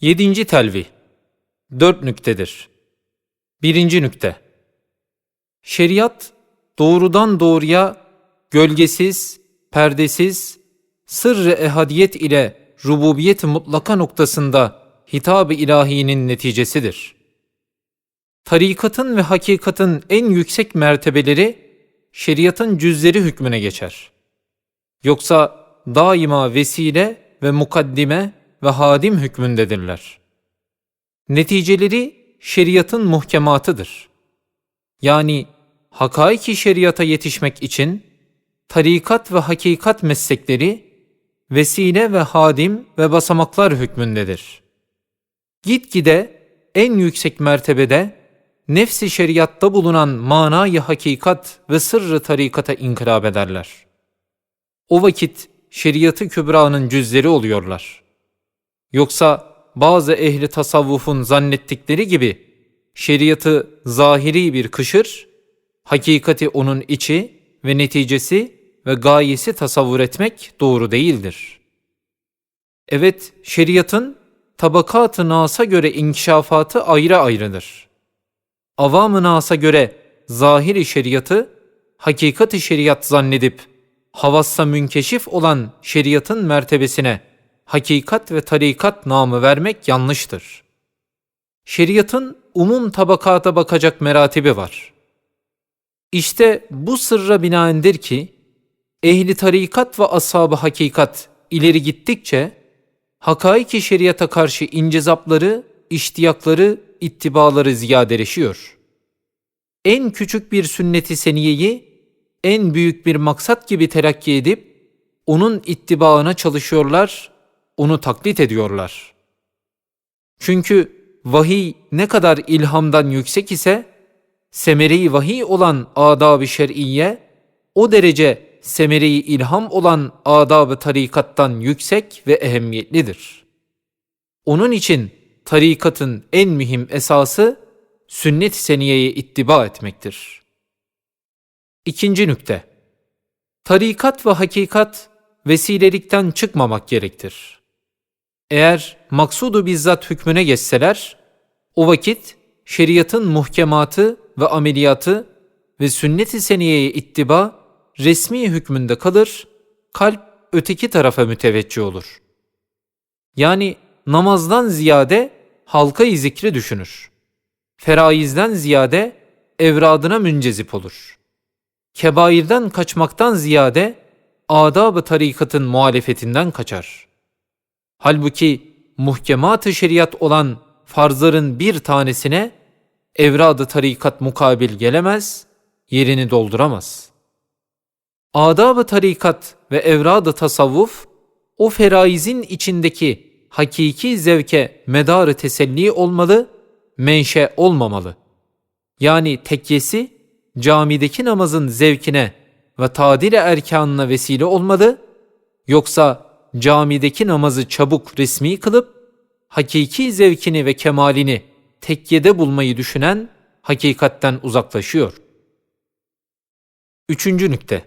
Yedinci telvih. Dört nüktedir. Birinci nükte. Şeriat, doğrudan doğruya, gölgesiz, perdesiz, sırrı ehadiyet ile rububiyet mutlaka noktasında hitab-ı ilahinin neticesidir. Tarikatın ve hakikatın en yüksek mertebeleri, şeriatın cüzleri hükmüne geçer. Yoksa daima vesile ve mukaddime ve hadim hükmündedirler. Neticeleri şeriatın muhkematıdır. Yani hakaiki şeriata yetişmek için tarikat ve hakikat meslekleri vesile ve hadim ve basamaklar hükmündedir. Gitgide en yüksek mertebede nefsi şeriatta bulunan manayı hakikat ve sırrı tarikata inkılap ederler. O vakit şeriatı kübranın cüzleri oluyorlar. Yoksa bazı ehli tasavvufun zannettikleri gibi şeriatı zahiri bir kışır, hakikati onun içi ve neticesi ve gayesi tasavvur etmek doğru değildir. Evet, şeriatın tabakat-ı nasa göre inkişafatı ayrı ayrıdır. Avam-ı nasa göre zahiri şeriatı, hakikati şeriat zannedip havassa münkeşif olan şeriatın mertebesine hakikat ve tarikat namı vermek yanlıştır. Şeriatın umum tabakata bakacak meratibi var. İşte bu sırra binaendir ki, ehli tarikat ve ashab-ı hakikat ileri gittikçe, hakaiki şeriata karşı incezapları, iştiyakları, ittibaları ziyadeleşiyor. En küçük bir sünneti seniyeyi, en büyük bir maksat gibi telakki edip, onun ittibaına çalışıyorlar, onu taklit ediyorlar. Çünkü vahiy ne kadar ilhamdan yüksek ise, semeri vahiy olan adab-ı şer'iyye, o derece semeri ilham olan adab-ı tarikattan yüksek ve ehemmiyetlidir. Onun için tarikatın en mühim esası, sünnet-i seniyeye ittiba etmektir. İkinci nükte. Tarikat ve hakikat vesilelikten çıkmamak gerektir. Eğer maksudu bizzat hükmüne geçseler, o vakit şeriatın muhkematı ve ameliyatı ve sünnet-i seniyeye ittiba resmi hükmünde kalır, kalp öteki tarafa müteveccih olur. Yani namazdan ziyade halka-i zikri düşünür. Feraizden ziyade evradına müncezip olur. Kebairden kaçmaktan ziyade adab-ı tarikatın muhalefetinden kaçar. Halbuki muhkemat-ı şeriat olan farzların bir tanesine evrad-ı tarikat mukabil gelemez, yerini dolduramaz. Adab-ı tarikat ve evrad-ı tasavvuf, o feraizin içindeki hakiki zevke medarı teselli olmalı, menşe olmamalı. Yani tekyesi camideki namazın zevkine ve tadil erkanına vesile olmalı, yoksa camideki namazı çabuk resmi kılıp, hakiki zevkini ve kemalini tekkede bulmayı düşünen hakikatten uzaklaşıyor. Üçüncü nükte.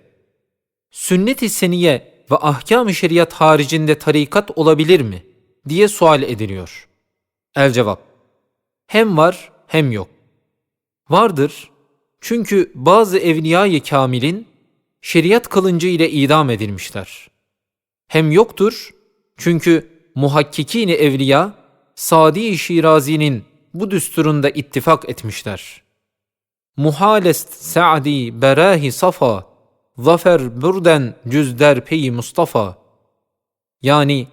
Sünnet-i seniye ve ahkam-ı şeriat haricinde tarikat olabilir mi? diye sual ediliyor. El cevap. Hem var hem yok. Vardır çünkü bazı evliya-i kamilin şeriat kılıncı ile idam edilmişler. Hem yoktur çünkü muhakkikini evliya Sadi Şirazi'nin bu düsturunda ittifak etmişler. Muhalest Sa'di berahi safa, zafer burden cüzder peyi Mustafa. Yani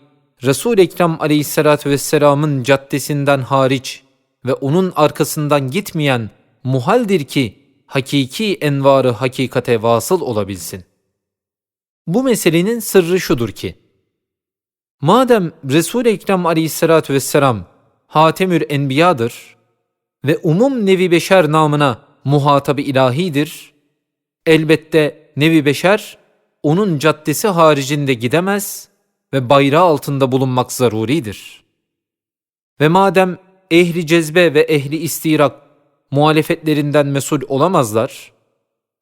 Resul-i Ekrem aleyhissalatü vesselamın caddesinden hariç ve onun arkasından gitmeyen muhaldir ki hakiki envarı hakikate vasıl olabilsin. Bu meselenin sırrı şudur ki, madem Resul-i Ekrem aleyhissalatü vesselam Hatemür Enbiya'dır ve umum nevi beşer namına muhatabı ilahidir, elbette nevi beşer onun caddesi haricinde gidemez ve bayrağı altında bulunmak zaruridir. Ve madem ehli cezbe ve ehli istirak muhalefetlerinden mesul olamazlar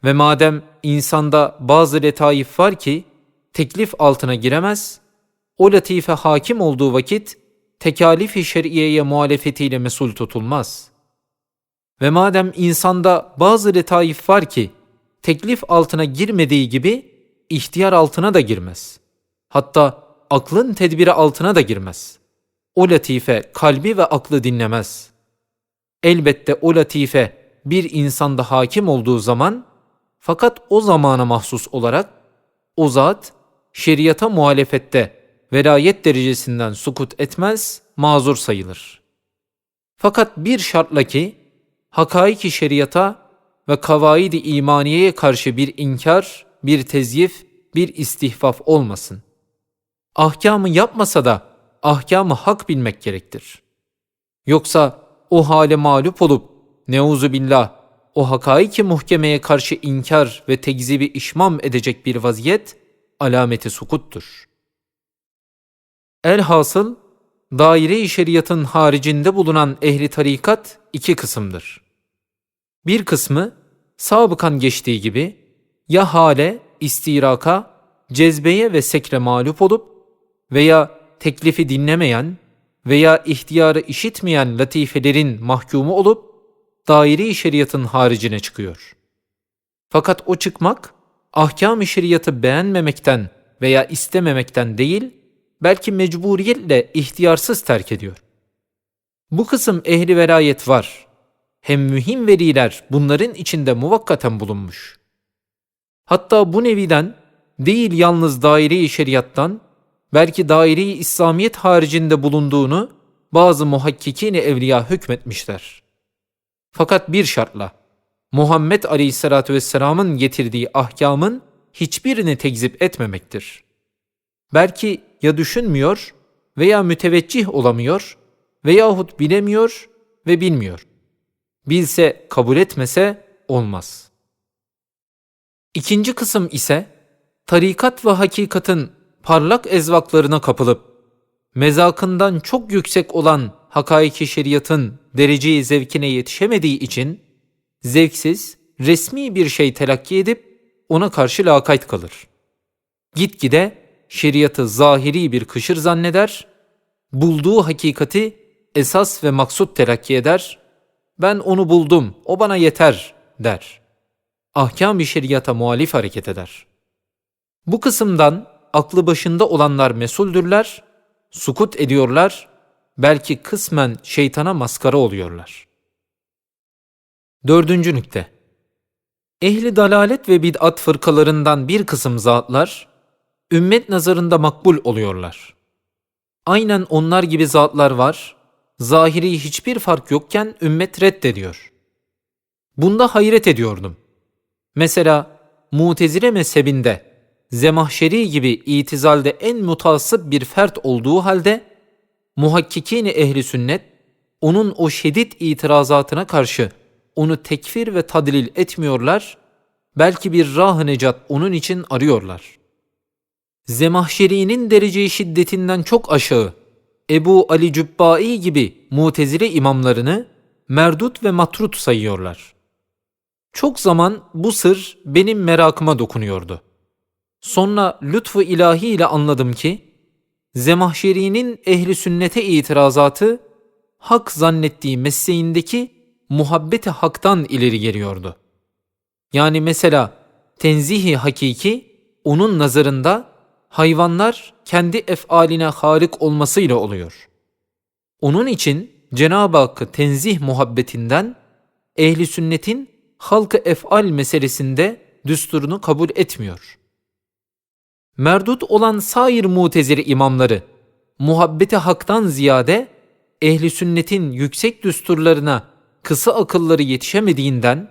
ve madem insanda bazı letaif var ki teklif altına giremez, o latife hakim olduğu vakit tekalif-i şer'iyeye muhalefetiyle mesul tutulmaz. Ve madem insanda bazı letaif var ki teklif altına girmediği gibi ihtiyar altına da girmez. Hatta aklın tedbiri altına da girmez. O latife kalbi ve aklı dinlemez. Elbette o latife bir insanda hakim olduğu zaman fakat o zamana mahsus olarak o zat şeriata muhalefette velayet derecesinden sukut etmez, mazur sayılır. Fakat bir şartla ki hakaiki şeriata ve kavaidi imaniyeye karşı bir inkar, bir tezyif, bir istihfaf olmasın. Ahkamı yapmasa da ahkamı hak bilmek gerektir. Yoksa o hale mağlup olup neuzu billah o hakaiki muhkemeye karşı inkar ve tekzibi işmam edecek bir vaziyet alameti sukuttur. Elhasıl daire-i şeriatın haricinde bulunan ehli tarikat iki kısımdır. Bir kısmı sabıkan geçtiği gibi ya hale, istiraka, cezbeye ve sekre mağlup olup veya teklifi dinlemeyen veya ihtiyarı işitmeyen latifelerin mahkumu olup daire-i şeriatın haricine çıkıyor. Fakat o çıkmak ahkam-ı şeriatı beğenmemekten veya istememekten değil, belki mecburiyetle ihtiyarsız terk ediyor. Bu kısım ehli velayet var. Hem mühim veliler bunların içinde muvakkaten bulunmuş. Hatta bu neviden değil yalnız daire-i şeriattan, belki daire-i İslamiyet haricinde bulunduğunu bazı muhakkikin evliya hükmetmişler. Fakat bir şartla, Muhammed Aleyhisselatü Vesselam'ın getirdiği ahkamın hiçbirini tekzip etmemektir. Belki ya düşünmüyor veya müteveccih olamıyor veyahut bilemiyor ve bilmiyor. Bilse kabul etmese olmaz. İkinci kısım ise tarikat ve hakikatin parlak ezvaklarına kapılıp mezakından çok yüksek olan hakaiki şeriatın dereceyi zevkine yetişemediği için zevksiz, resmi bir şey telakki edip ona karşı lakayt kalır. Gitgide şeriatı zahiri bir kışır zanneder, bulduğu hakikati esas ve maksut telakki eder, ben onu buldum, o bana yeter der. Ahkam bir şeriata muhalif hareket eder. Bu kısımdan aklı başında olanlar mesuldürler, sukut ediyorlar, belki kısmen şeytana maskara oluyorlar. Dördüncü nükte. Ehli dalalet ve bid'at fırkalarından bir kısım zatlar, ümmet nazarında makbul oluyorlar. Aynen onlar gibi zatlar var, zahiri hiçbir fark yokken ümmet reddediyor. Bunda hayret ediyordum. Mesela Mutezile mezhebinde Zemahşeri gibi itizalde en mutasip bir fert olduğu halde muhakkikini ehli sünnet onun o şiddet itirazatına karşı onu tekfir ve tadlil etmiyorlar, belki bir rah necat onun için arıyorlar. Zemahşeri'nin derece şiddetinden çok aşağı Ebu Ali Cübbai gibi mutezile imamlarını merdut ve matrut sayıyorlar. Çok zaman bu sır benim merakıma dokunuyordu. Sonra lütfu ilahi ile anladım ki, Zemahşeri'nin ehli sünnete itirazatı, hak zannettiği mesleğindeki muhabbeti haktan ileri geliyordu. Yani mesela tenzihi hakiki, onun nazarında hayvanlar kendi efaline harik olmasıyla oluyor. Onun için Cenab-ı Hakk'ı tenzih muhabbetinden ehli sünnetin halkı efal meselesinde düsturunu kabul etmiyor. Merdut olan sair mutezili imamları muhabbeti haktan ziyade ehli sünnetin yüksek düsturlarına kısa akılları yetişemediğinden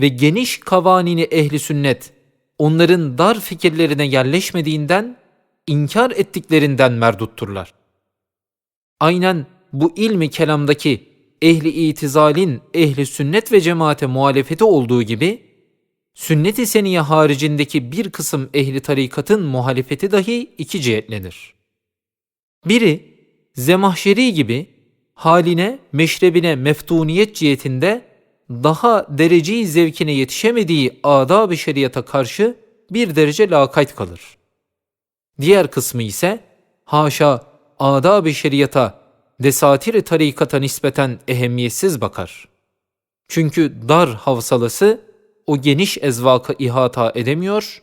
ve geniş kavanini ehli sünnet onların dar fikirlerine yerleşmediğinden inkar ettiklerinden merdutturlar. Aynen bu ilmi kelamdaki ehli itizalin ehli sünnet ve cemaate muhalefeti olduğu gibi sünnet-i seniye haricindeki bir kısım ehli tarikatın muhalefeti dahi iki cihetledir. Biri Zemahşeri gibi haline, meşrebine meftuniyet cihetinde daha dereceyi zevkine yetişemediği adab-ı şeriata karşı bir derece lakayt kalır. Diğer kısmı ise haşa adab-ı şeriata desatir tarikata nispeten ehemmiyetsiz bakar. Çünkü dar havsalası o geniş ezvaka ihata edemiyor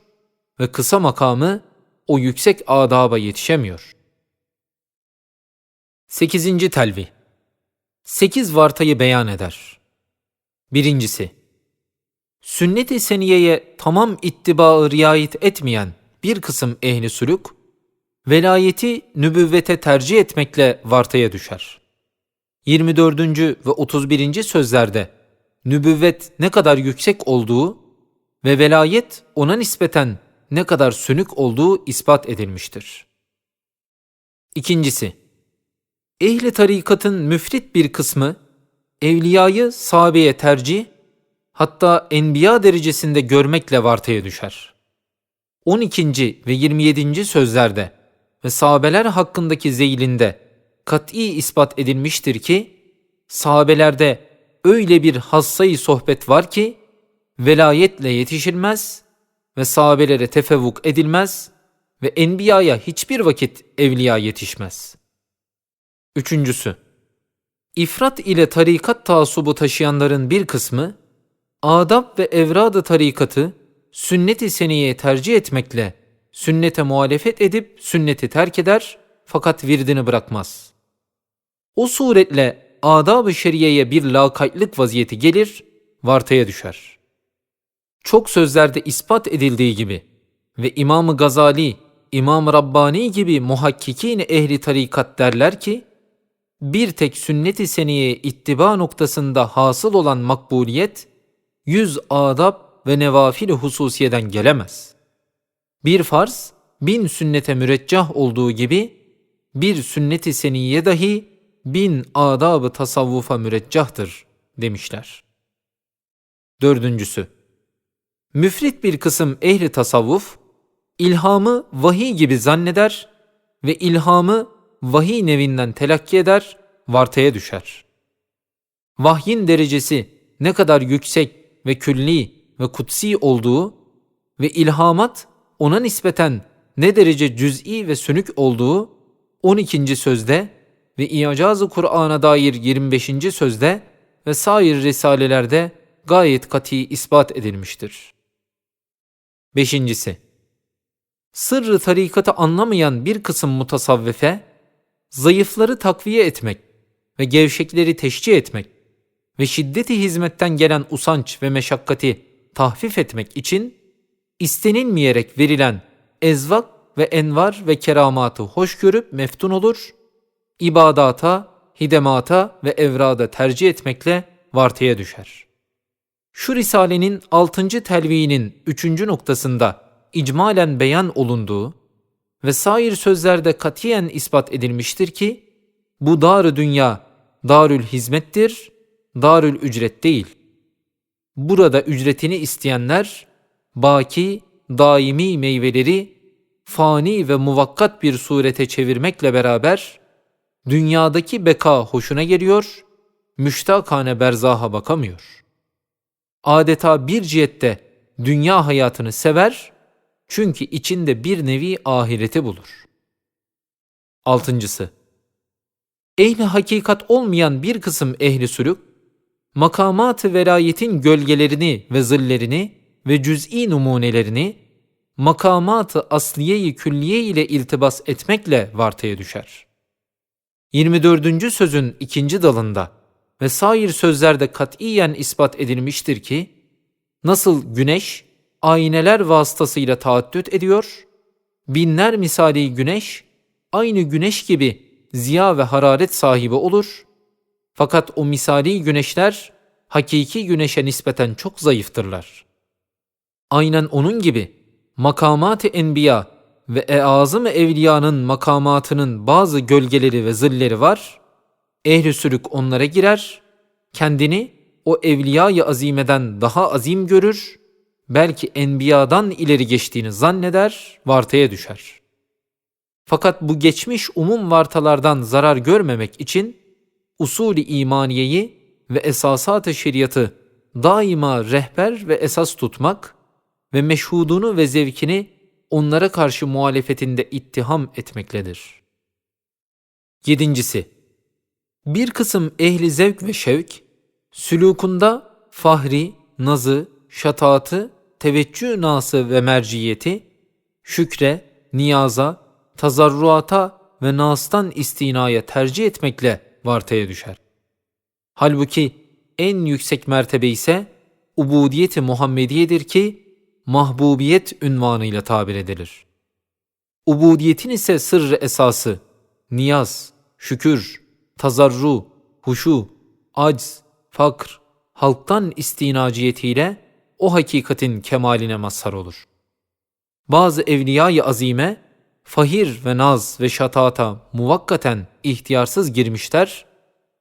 ve kısa makamı o yüksek adaba yetişemiyor. 8. telvi 8 vartayı beyan eder. Birincisi, sünnet-i seniyeye tamam ittibaı riayet etmeyen bir kısım ehli sülük, velayeti nübüvvete tercih etmekle vartaya düşer. 24. ve 31. sözlerde nübüvvet ne kadar yüksek olduğu ve velayet ona nispeten ne kadar sönük olduğu ispat edilmiştir. İkincisi, ehli tarikatın müfrit bir kısmı evliyayı sahabeye tercih, hatta enbiya derecesinde görmekle vartaya düşer. 12. ve 27. sözlerde ve sahabeler hakkındaki zeylinde kat'i ispat edilmiştir ki, sahabelerde öyle bir hassayı sohbet var ki, velayetle yetişilmez ve sahabelere tefevvuk edilmez ve enbiyaya hiçbir vakit evliya yetişmez. Üçüncüsü, İfrat ile tarikat taassubu taşıyanların bir kısmı, adab ve evrad tarikatı sünnet-i seniyeye tercih etmekle sünnete muhalefet edip sünneti terk eder fakat virdini bırakmaz. O suretle adab-ı şeriyeye bir lakaytlık vaziyeti gelir, vartaya düşer. Çok sözlerde ispat edildiği gibi ve İmam-ı Gazali, İmam Rabbani gibi muhakkikin ehli tarikat derler ki, bir tek sünnet-i seniyeye ittiba noktasında hasıl olan makbuliyet, yüz adab ve nevafil hususiyeden gelemez. Bir farz, bin sünnete müreccah olduğu gibi, bir sünnet-i seniye dahi bin adab-ı tasavvufa müreccahtır demişler. Dördüncüsü, müfrit bir kısım ehli tasavvuf, ilhamı vahiy gibi zanneder ve ilhamı vahiy nevinden telakki eder, vartaya düşer. Vahyin derecesi ne kadar yüksek ve külli ve kutsi olduğu ve ilhamat ona nispeten ne derece cüz'i ve sönük olduğu 12. sözde ve İcaz-ı Kur'an'a dair 25. sözde ve sair risalelerde gayet kati ispat edilmiştir. Beşincisi, sırrı tarikatı anlamayan bir kısım mutasavvife, zayıfları takviye etmek ve gevşekleri teşcih etmek ve şiddeti hizmetten gelen usanç ve meşakkati tahfif etmek için istenilmeyerek verilen ezvak ve envar ve keramatı hoş görüp meftun olur, ibadata, hidemata ve evrada tercih etmekle vartıya düşer. Şu risalenin 6. telviinin 3. noktasında icmalen beyan olunduğu ve sair sözlerde katiyen ispat edilmiştir ki, bu dar dünya darül hizmettir, darül ücret değil. Burada ücretini isteyenler, baki, daimi meyveleri fani ve muvakkat bir surete çevirmekle beraber, dünyadaki beka hoşuna geliyor, müştakane berzaha bakamıyor. Adeta bir cihette dünya hayatını sever, çünkü içinde bir nevi ahireti bulur. Altıncısı, ehli hakikat olmayan bir kısım ehli sülük, makamat-ı velayetin gölgelerini ve zillerini ve cüz'i numunelerini makamat-ı asliye-i külliye ile iltibas etmekle vartaya düşer. 24. sözün ikinci dalında ve sair sözlerde katiyen ispat edilmiştir ki, nasıl güneş, ayneler vasıtasıyla taaddüt ediyor, binler misali güneş, aynı güneş gibi ziya ve hararet sahibi olur, fakat o misali güneşler, hakiki güneşe nispeten çok zayıftırlar. Aynen onun gibi, makamat-ı enbiya ve eazım evliyanın makamatının bazı gölgeleri ve zilleri var. Ehli sülük onlara girer, kendini o evliya-i azimeden daha azim görür, belki enbiyadan ileri geçtiğini zanneder, vartaya düşer. Fakat bu geçmiş umum vartalardan zarar görmemek için usulü imaniyeyi ve esasat-ı şeriatı daima rehber ve esas tutmak ve meşhudunu ve zevkini onlara karşı muhalefetinde ittiham etmekledir. Yedincisi, Bir kısım ehli zevk ve şevk, sülukunda fahri, nazı, şataatı, teveccüh nası ve merciyeti, şükre, niyaza, tazarruata ve nastan istinaya tercih etmekle vartaya düşer. Halbuki en yüksek mertebe ise ubudiyeti Muhammediyedir ki mahbubiyet ünvanıyla tabir edilir. Ubudiyetin ise sırrı esası, niyaz, şükür, tazarru, huşu, acz, fakr, halktan istinaciyetiyle o hakikatin kemaline mazhar olur. Bazı evliya-i azime, fahir ve naz ve şatata muvakkaten ihtiyarsız girmişler,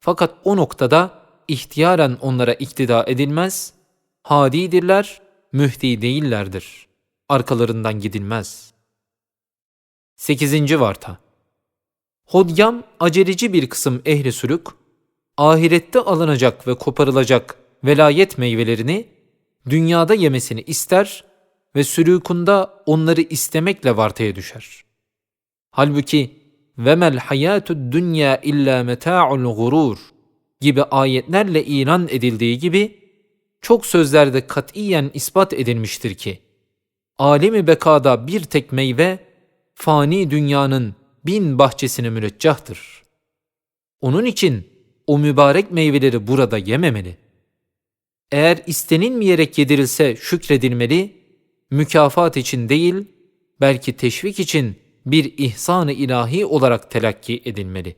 fakat o noktada ihtiyaren onlara iktida edilmez, hadidirler, mühdi değillerdir. Arkalarından gidilmez. 8. Varta Hodyam aceleci bir kısım ehli sülük, ahirette alınacak ve koparılacak velayet meyvelerini dünyada yemesini ister ve sülükunda onları istemekle vartaya düşer. Halbuki vemel hayatud dünya illa meta'ul gurur gibi ayetlerle ilan edildiği gibi çok sözlerde katiyen ispat edilmiştir ki alemi bekada bir tek meyve fani dünyanın bin bahçesine müreccahtır. Onun için o mübarek meyveleri burada yememeli. Eğer istenilmeyerek yedirilse şükredilmeli, mükafat için değil, belki teşvik için bir ihsan-ı ilahi olarak telakki edilmeli.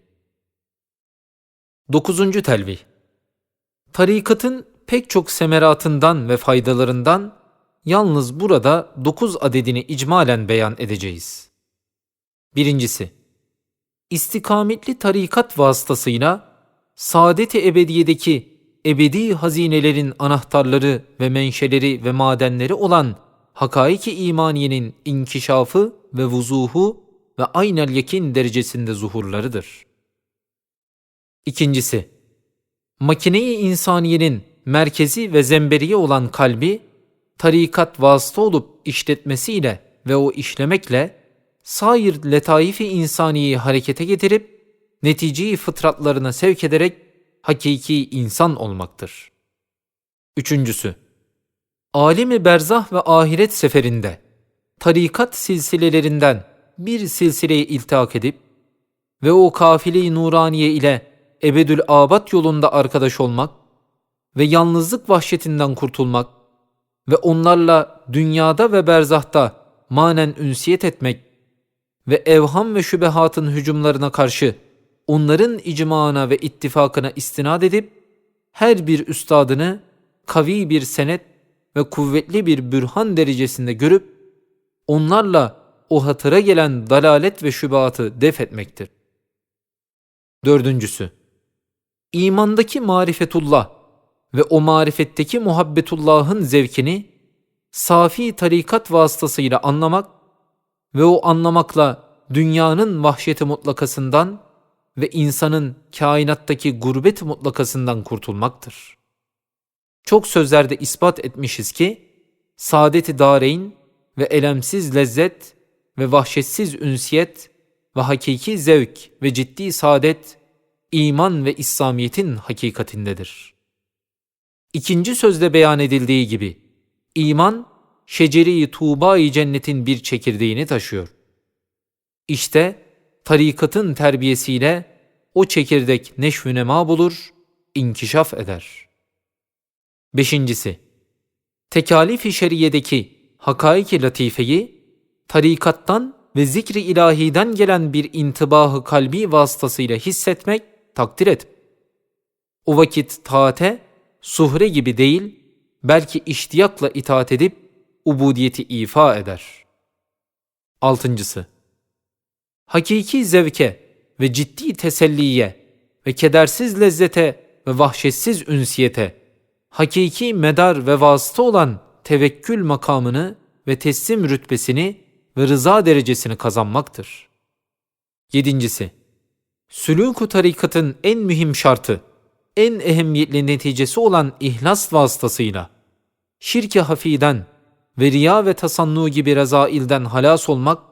9. Telvih Tarikatın pek çok semeratından ve faydalarından yalnız burada dokuz adedini icmalen beyan edeceğiz. Birincisi, istikametli tarikat vasıtasıyla saadet-i ebediyedeki ebedi hazinelerin anahtarları ve menşeleri ve madenleri olan hakaiki imaniyenin inkişafı ve vuzuhu ve aynel yakin derecesinde zuhurlarıdır. İkincisi, makineyi insaniyenin merkezi ve zemberiye olan kalbi, tarikat vasıta olup işletmesiyle ve o işlemekle, sair letaifi insaniyi harekete getirip, neticeyi fıtratlarına sevk ederek hakiki insan olmaktır. Üçüncüsü, alemi berzah ve ahiret seferinde, tarikat silsilelerinden bir silsileye iltihak edip ve o kafile-i nuraniye ile ebedül abat yolunda arkadaş olmak ve yalnızlık vahşetinden kurtulmak ve onlarla dünyada ve berzahta manen ünsiyet etmek ve evham ve şübehatın hücumlarına karşı onların icmaına ve ittifakına istinad edip her bir üstadını kavi bir senet ve kuvvetli bir bürhan derecesinde görüp onlarla o hatıra gelen dalalet ve şübatı def etmektir. Dördüncüsü, imandaki marifetullah ve o marifetteki muhabbetullahın zevkini safi tarikat vasıtasıyla anlamak ve o anlamakla dünyanın vahşeti mutlakasından ve insanın kainattaki gurbet mutlakasından kurtulmaktır. Çok sözlerde ispat etmişiz ki, saadeti dareyn ve elemsiz lezzet ve vahşetsiz ünsiyet ve hakiki zevk ve ciddi saadet iman ve İslamiyet'in hakikatindedir. İkinci sözde beyan edildiği gibi iman şeceri tuğba-i cennetin bir çekirdeğini taşıyor. İşte tarikatın terbiyesiyle o çekirdek neşvü nema bulur, inkişaf eder. Beşincisi, tekalif-i şeriyedeki hakaiki latifeyi tarikattan ve zikri ilahiden gelen bir intibahı kalbi vasıtasıyla hissetmek, takdir et. O vakit taate, suhre gibi değil, belki iştiyakla itaat edip ubudiyeti ifa eder. Altıncısı, hakiki zevke ve ciddi teselliye ve kedersiz lezzete ve vahşetsiz ünsiyete, hakiki medar ve vasıta olan tevekkül makamını ve teslim rütbesini ve rıza derecesini kazanmaktır. Yedincisi, sülûk tarikatın en mühim şartı, en ehemmiyetli neticesi olan ihlas vasıtasıyla, şirk-i hafiden ve riya ve tasannu gibi rezailden halas olmak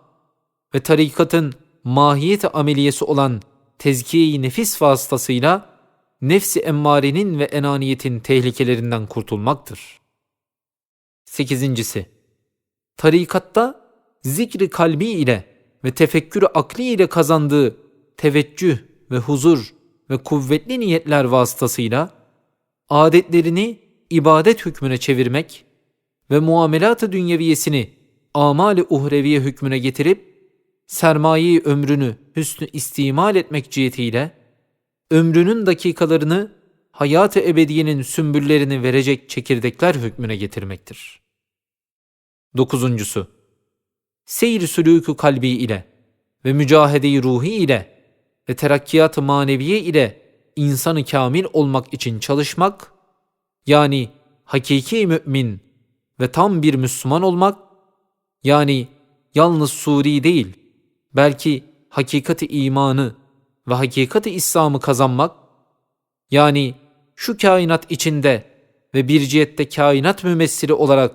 ve tarikatın mahiyet ameliyesi olan tezkiye-i nefis vasıtasıyla nefsi emmarenin ve enaniyetin tehlikelerinden kurtulmaktır. Sekizincisi, tarikatta zikri kalbi ile ve tefekkürü akli ile kazandığı teveccüh ve huzur ve kuvvetli niyetler vasıtasıyla adetlerini ibadet hükmüne çevirmek ve muamelat-ı dünyeviyesini amali uhreviye hükmüne getirip sermayeyi ömrünü hüsnü istimal etmek cihetiyle ömrünün dakikalarını hayat-ı ebediyenin sümbüllerini verecek çekirdekler hükmüne getirmektir. Dokuzuncusu, seyir sülûkü kalbi ile ve mücahede-i ruhi ile ve terakkiyat-ı maneviye ile insanı kamil olmak için çalışmak, yani hakiki mümin ve tam bir Müslüman olmak, yani yalnız suri değil, belki hakikati imanı ve hakikati İslam'ı kazanmak, yani şu kainat içinde ve bir cihette kainat mümessili olarak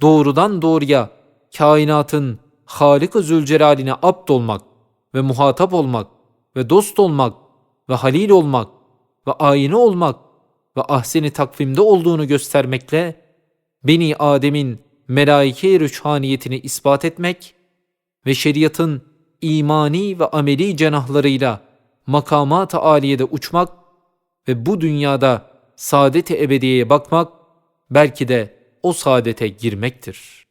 doğrudan doğruya kainatın Halik-ı Zülcelal'ine abd olmak ve muhatap olmak ve dost olmak ve halil olmak ve ayini olmak ve ahseni takvimde olduğunu göstermekle Beni Adem'in melaike-i rüçhaniyetini ispat etmek ve şeriatın imani ve ameli cenahlarıyla makamat-ı aliyede uçmak ve bu dünyada saadet-i ebediyeye bakmak belki de o saadete girmektir.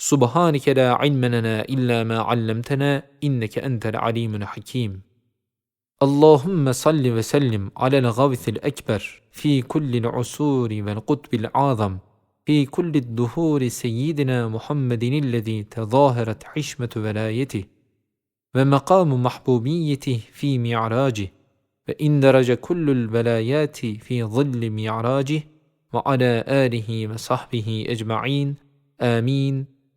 سبحانك لا علم لنا إلا ما علمتنا إنك أنت العليم الحكيم. اللهم صل وسلم على الغوث الأكبر في كل العصور والقطب الاعظم في كل الدهور سيدنا محمد الذي تظاهرت حشمة ولايته ومقام محبوبيته في معراجه فإن درج كل البلايات في ظل معراجه وعلى آله وصحبه أجمعين. آمين.